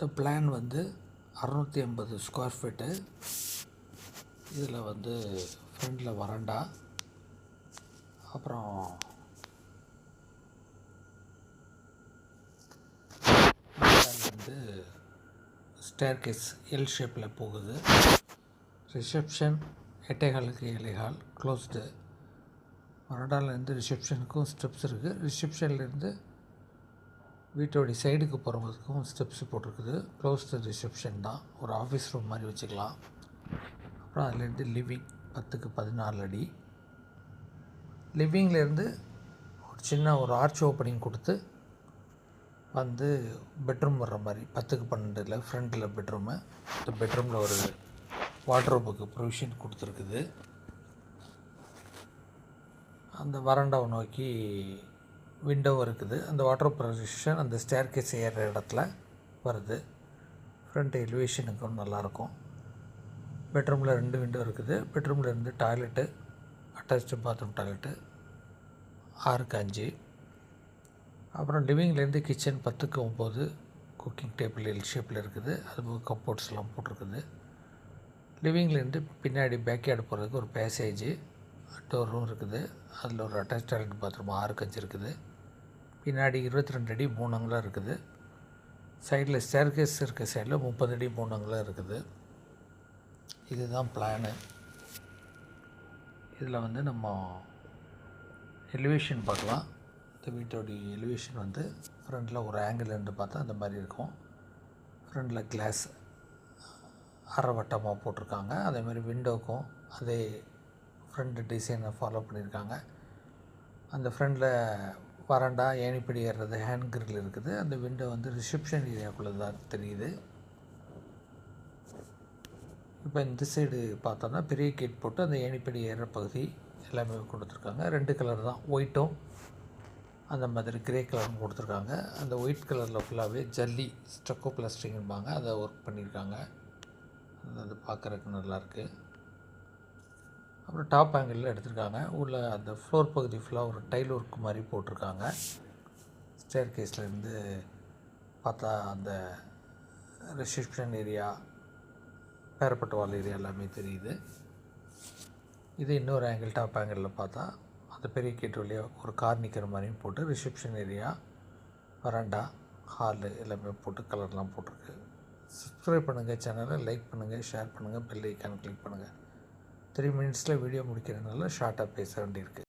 இந்த பிளான் வந்து அறநூற்றி ஐம்பது ஸ்கொயர் ஃபீட்டு இதில் வந்து ஃப்ரண்டில் வராண்டா அப்புறம் வந்து ஸ்டேர்கேஸ் எல் ஷேப்பில் போகுது. ரிசப்ஷன் எட்டைகாலுக்கு ஏழைகால் க்ளோஸ்டு வரண்டாலேருந்து ரிசப்ஷனுக்கும் ஸ்டெப்ஸ் இருக்குது ரிசப்ஷன்லேருந்து வீட்டோடைய சைடுக்கு போகிறவங்களுக்கும் ஸ்டெப்ஸ் போட்டிருக்குது. க்ளோஸ்டு ரிசப்ஷன் தான். ஒரு ஆஃபீஸ் ரூம் மாதிரி வச்சுக்கலாம். அப்புறம் அதுலேருந்து லிவிங் பத்துக்கு பதினாலு அடி. லிவிங்லேருந்து ஒரு சின்ன ஒரு ஆர்ச் ஓப்பனிங் கொடுத்து வந்து பெட்ரூம் வர்ற மாதிரி பத்துக்கு பன்னெண்டில் ஃப்ரண்ட்டில் பெட்ரூமு இந்த பெட்ரூமில் ஒரு வாட்ரோப்புக்கு ப்ரொவிஷன் கொடுத்துருக்குது. அந்த வறண்டாவை நோக்கி விண்டோவும் இருக்குது. அந்த வாட்டர் ப்ரொஜெக்ஷன் அந்த ஸ்டேர்கேஸ் ஏறுற இடத்துல வருது. ஃப்ரண்ட் எலிவேஷனுக்கும் நல்லாயிருக்கும் பெட்ரூமில் ரெண்டு விண்டோ இருக்குது. பெட்ரூமில் இருந்து டாய்லெட்டு அட்டாச்சு பாத்ரூம் டாய்லெட்டு ஆறுக்கு அஞ்சு. அப்புறம் லிவிங்லேருந்து கிச்சன் பத்துக்கு ஒம்பது. குக்கிங் டேபிள் எல் ஷேப்பில் இருக்குது. அது போக கப்போர்ட்ஸ்லாம் போட்டிருக்குது. லிவிங்லேருந்து பின்னாடி பேக்யார்டு போகிறதுக்கு ஒரு பேசேஜு டோர் ரூம் இருக்குது. அதில் ஒரு அட்டாச் டாய்லெட் பாத்ரூம் ஆறுக்கு அஞ்சு இருக்குது. பின்னாடி இருபத்தி ரெண்டு அடி மூணு இருக்குது. சைடில் ஸ்டேர்கேஸ் இருக்க சைடில் முப்பது அடி மூணு இருக்குது. இதுதான் பிளானு இதில் வந்து நம்ம எலிவேஷன் பார்க்கலாம். இந்த வீட்டோடைய எலிவேஷன் வந்து ஃப்ரண்டில் ஒரு ஆங்கிள் இருந்து பார்த்தா அந்த மாதிரி இருக்கும். ஃப்ரண்டில் கிளாஸ் அரை வட்டமாக போட்டிருக்காங்க. அதே மாதிரி விண்டோக்கும் அதே ஃப்ரண்ட் டிசைனை ஃபாலோ பண்ணியிருக்காங்க. அந்த ஃப்ரண்டில் வராண்டா ஏணிப்படி ஏறுறது ஹேண்ட் கிரில் இருக்குது. அந்த விண்டோ வந்து ரிசப்ஷன் ஏரியாக்குள்ளே தான் தெரியுது. இப்போ இந்த சைடு பார்த்தோன்னா பெரிய கேட் போட்டு அந்த ஏணிப்படி ஏறுற பகுதி எல்லாமே கொடுத்துருக்காங்க. ரெண்டு கலர் தான். ஒயிட்டும் அந்த மாதிரி கிரே கலரும் கொடுத்துருக்காங்க. அந்த ஒயிட் கலரில் ஃபுல்லாகவே ஜல்லி ஸ்டக்கோ பிளாஸ்டிங்பாங்க அதை ஒர்க் பண்ணியிருக்காங்க அது பார்க்குறதுக்கு நல்லாயிருக்கு ஒரு டாப் ஆங்கிளில் எடுத்திருக்காங்க. உள்ள அந்த ஃப்ளோர் பகுதி ஃபுல்லாக ஒரு டைல் ஒர்க் மாதிரி போட்டிருக்காங்க. ஸ்டேர் கேஸ்லேருந்து பார்த்தா அந்த ரிசப்ஷன் ஏரியா பேரப்பட்ட வால் ஏரியா எல்லாமே தெரியுது. இது இன்னொரு ஆங்கிள் டாப் ஆங்கிளில் பார்த்தா அந்த பெரிய கேட் வழியாக ஒரு கார் நிற்கிற மாதிரியும் போட்டு ரிசப்ஷன் ஏரியா வராண்டா ஹாலு எல்லாமே போட்டு கலர்லாம் போட்டிருக்கு. சப்ஸ்கிரைப் பண்ணுங்கள் சேனலை லைக் பண்ணுங்கள் ஷேர் பண்ணுங்கள் பெல் ஐக்கான் கிளிக் பண்ணுங்கள் த்ரீ மினிட்ஸில் வீடியோ முடிக்கிறதுனால ஷார்ட்டாக பேச வேண்டியிருக்கு.